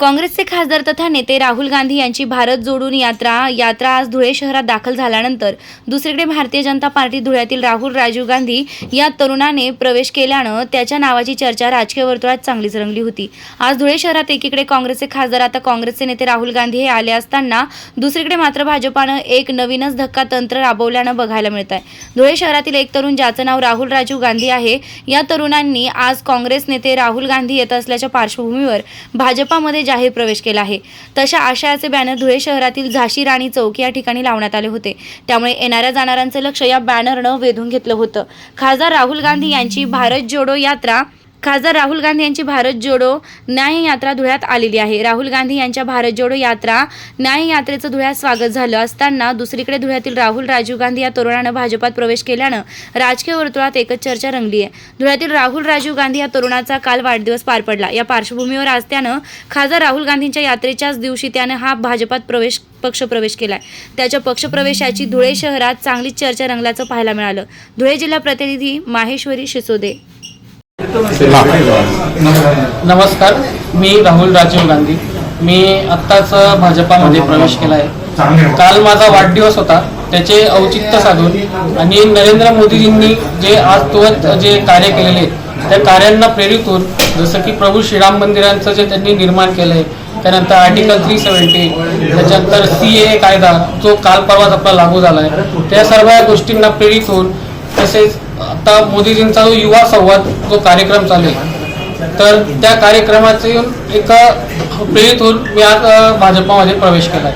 काँग्रेसचे खासदार तथा नेते राहुल गांधी यांची भारत जोडून यात्रा यात्रा आज धुळे शहरात दाखल झाल्यानंतर दुसरीकडे भारतीय जनता पार्टी धुळ्यातील राहुल राजीव गांधी या तरुणाने प्रवेश केल्यानं त्याच्या नावाची चर्चा राजकीय वर्तुळात चांगलीच रंगली होती. आज धुळे शहरात एकीकडे काँग्रेसचे खासदार आता काँग्रेसचे नेते राहुल गांधी हे आले असताना दुसरीकडे मात्र भाजपानं एक नवीनच धक्का तंत्र राबवल्यानं बघायला मिळत आहे धुळे शहरातील एक तरुण ज्याचं नाव राहुल राजीव गांधी आहे या तरुणांनी आज काँग्रेस नेते राहुल गांधी येत असल्याच्या पार्श्वभूमीवर भाजपामध्ये जाहीर प्रवेश केला आहे. तशा आशयाचे बॅनर धुळे शहरातील झाशी राणी चौक या ठिकाणी लावण्यात आले होते. त्यामुळे येणाऱ्या जाणाऱ्यांचं लक्ष या बॅनरनं वेधून घेतलं होतं. खासदार राहुल गांधी यांची भारत जोडो यात्रा खासदार राहुल गांधी यांची भारत जोडो न्याय यात्रा धुळ्यात आलेली आहे. राहुल गांधी यांच्या भारत जोडो यात्रा न्याय यात्रेचं धुळ्यात स्वागत झालं असताना दुसरीकडे धुळ्यातील राहुल राजीव गांधी या तरुणानं भाजपात प्रवेश केल्यानं राजकीय वर्तुळात एकच चर्चा रंगली आहे धुळ्यातील राहुल राजीव गांधी या तरुणाचा काल वाढदिवस पार पडला. या पार्श्वभूमीवर आज त्यानं खासदार राहुल गांधींच्या यात्रेच्याच दिवशी त्यानं हा भाजपात प्रवेश पक्षप्रवेश केलाय. त्याच्या पक्षप्रवेशाची धुळे शहरात चांगलीच चर्चा रंगल्याचं पाहायला मिळालं. धुळे जिल्हा प्रतिनिधी माहेश्वरी शिसोदे. नमस्कार मी राहुल राजीव गांधी. मी आत्ताच भाजपामध्ये प्रवेश केला आहे काल माझा वाढदिवस होता त्याचे औचित्य साधून आणि नरेंद्र मोदीजींनी जे आज तुवत जे कार्य केलेले त्या कार्यांना प्रेरित होऊन जसं की प्रभू श्रीराम मंदिरांचं जे त्यांनी निर्माण केलं आहे त्यानंतर आर्टिकल थ्री सेवन्टी त्याच्यानंतर सी ए कायदा जो काल परवाच आपला लागू झाला आहे त्या सर्व गोष्टींना प्रेरित होऊन तसेच आता मोदीजींचा जो युवा संवाद जो कार्यक्रम चालू आहे तर त्या कार्यक्रमाचे एक प्रेरित होऊन मी आज भाजपामध्ये प्रवेश केला.